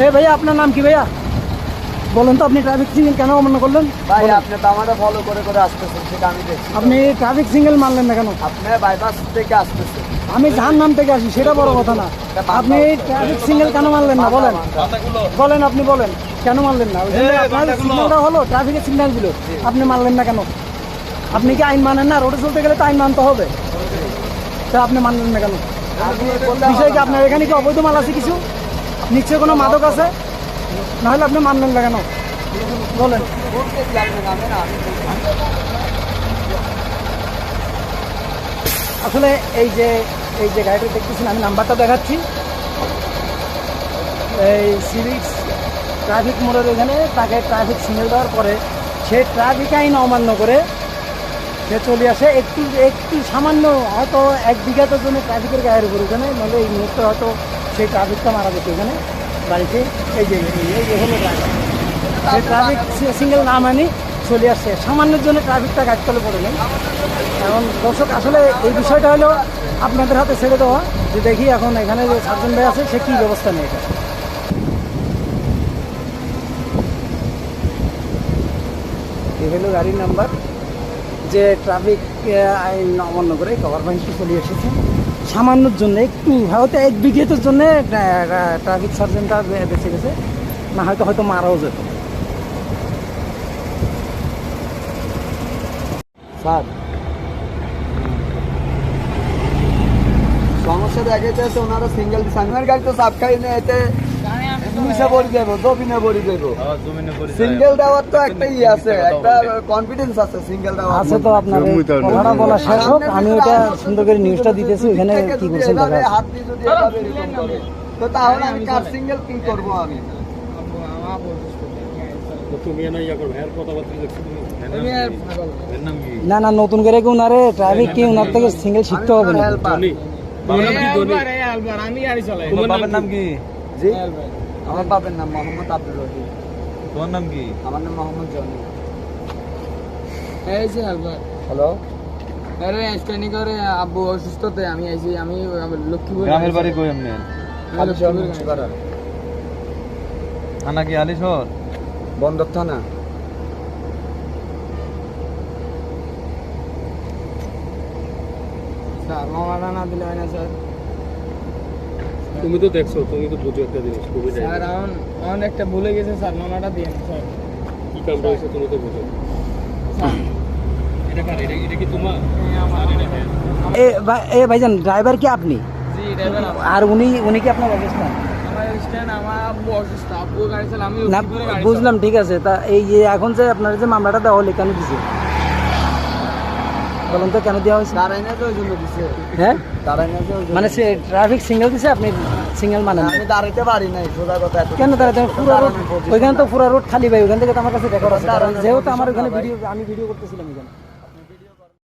এ ভাইয়া আপনার নাম কি ভাইয়া? বলুন তো আপনি ট্রাফিক সিগন্যাল কেন অমান্য করলেন? ভাই আপনি তো আমাদের ফলো করে করে আসতেছেন সেটা আমি দেখছি। আপনি ট্রাফিক সিগন্যাল মানলেন না কেন? আপনি বাইপাস থেকে আসতেছেন। আমি যার নাম থেকে আসি সেটা বড় কথা না। আপনি ট্রাফিক সিগন্যাল কেন মানলেন না? বলেন। বলেন আপনি বলেন। কেন মানলেন না? আপনার সিগন্যালটা হলো ট্রাফিকের সিগন্যাল দিল। আপনি মানলেন না কেন? আপনি কি আইন মানেন না? রোডে চলতে গেলে তো আইন মানতে হবে। তা আপনি মানলেন না কেন? আপনি বিষয় কি আপনার এখানে কি অবৈধ মাল আছে কিছু? নিশ্চয় কোনো মাদক আছে? নাহলে আপনি মানলেন না কেন? বলেন। আসলে এই যে এই যে গাড়িটা দেখতেছেন, আমি নাম্বারটা দেখাচ্ছি। এই সিভিক্স ট্রাফিক মোড়ের এখানে তাকে ট্রাফিক সিগন্যাল দেওয়ার পরে সে ট্রাফিক আইন অমান্য করে সে চলে আসে। একটু একটু সামান্য হয়তো এক বিঘাতের জন্য ট্রাফিকের গায়ের উপর ওখানে, নাহলে এই মুহূর্তে হয়তো সেই ট্রাফিকটা মারা যেত এখানে গাড়িতে এই যে হলো ড্রাইভার সে ট্রাফিক সিঙ্গেল না মানি চলে আসছে সামান্যের জন্য ট্রাফিকটা গাড়ি তলে পড়ে নেই এখন দর্শক, আসলে এই বিষয়টা হলো আপনাদের হাতে ছেড়ে দেওয়া। যে দেখি এখন এখানে যে সার্জন ভাই আছে, সে কী ব্যবস্থা নেই এটা? এই হলো গাড়ির নাম্বার যে ট্রাফিক আইন অমান্য করে গভর্নমেন্টকে চলে এসেছে। সামান্যর জন্য, একটু হয়তো এক বিঘেতের জন্য ট্রাফিক সার্জেন্টটা বেঁচে গেছে। না, হয়তো হয়তো মারাও যেত। স্যার। সমস্যা দেখা যাচ্ছে ওনারা সিঙ্গেল গাড়ি তো সাপ খাই না পড়ে যাব জমিনে পড়ে যাব সিঙ্গেল দেওয়ার তো একটা ইয়ে আছে একটা কনফিডেন্স আছে সিঙ্গেল দেওয়ার। আছে তো আপনার কথাটা বলা শেষ হোক। আমি ওটা সুন্দর করে নিউজটা দিতেছি থেকে কি করছেন দেখা হাত দিয়ে যদি এভাবে এরকম করে, তো তাহলে আমি কার সিঙ্গেল কি করব আমি? না ইয়া করো হ্যার কথাবার্তা দেখছি তুমি? এর নাম কি? না না নতুন করে কেউ উনারে ট্রাফিক কি উনার থেকে সিঙ্গেল শিখতে হবে না তোমার বাবার নাম কি? জি? আমার বাবার নাম মোহাম্মদ আব্দুল রহিম। তোমার নাম কি? আমার নাম মোহাম্মদ জনি। এই যে হ্যালো? আরে স্ক্যানিং করে আব্বু অসুস্থতে আমি আইছি আমি লক্ষ্মীপুর গ্রামের বাড়ি কই আপনি? থানা কি আলিশহর বন্দর থানা। স্যার মামাটা না দিলে হয় না স্যার। তুমি তো দেখছ তুমি তো বুঝো একটা জিনিস স্যার আমার আমার একটা ভুলে গেছে স্যার মামাটা দিয়ে স্যার। কি কাম রয়েছে তুমি তো বুঝো। এটা কার এটা এটা কি তোমার? আর এটা এ ভাই- এ ভাইজান ড্রাইভার কি আপনি? জি ড্রাইভার আর উনি উনি কি আপনার অবস্থা? বুঝলাম ঠিক আছে। তা এই যে এখন যে আপনার যে মামলাটা দেওয়া হলে কেন দিছে। বলুন তো কেন দেওয়া হয়েছে? হ্যাঁ? মানে সে ট্রাফিক দিছে আপনি সিঙ্গেল মানেন না। আমি দাঁড়াইতে পারি নাই সোজা কথা কেন তারা তো পুরো রোড ওইখানে তো পুরো রোড খালি ভাই ওইখান থেকে তো আমার কাছে রেকর্ড আছে। যেহেতু আমার ওখানে ভিডিও আমি ভিডিও করতেছিলাম এখানে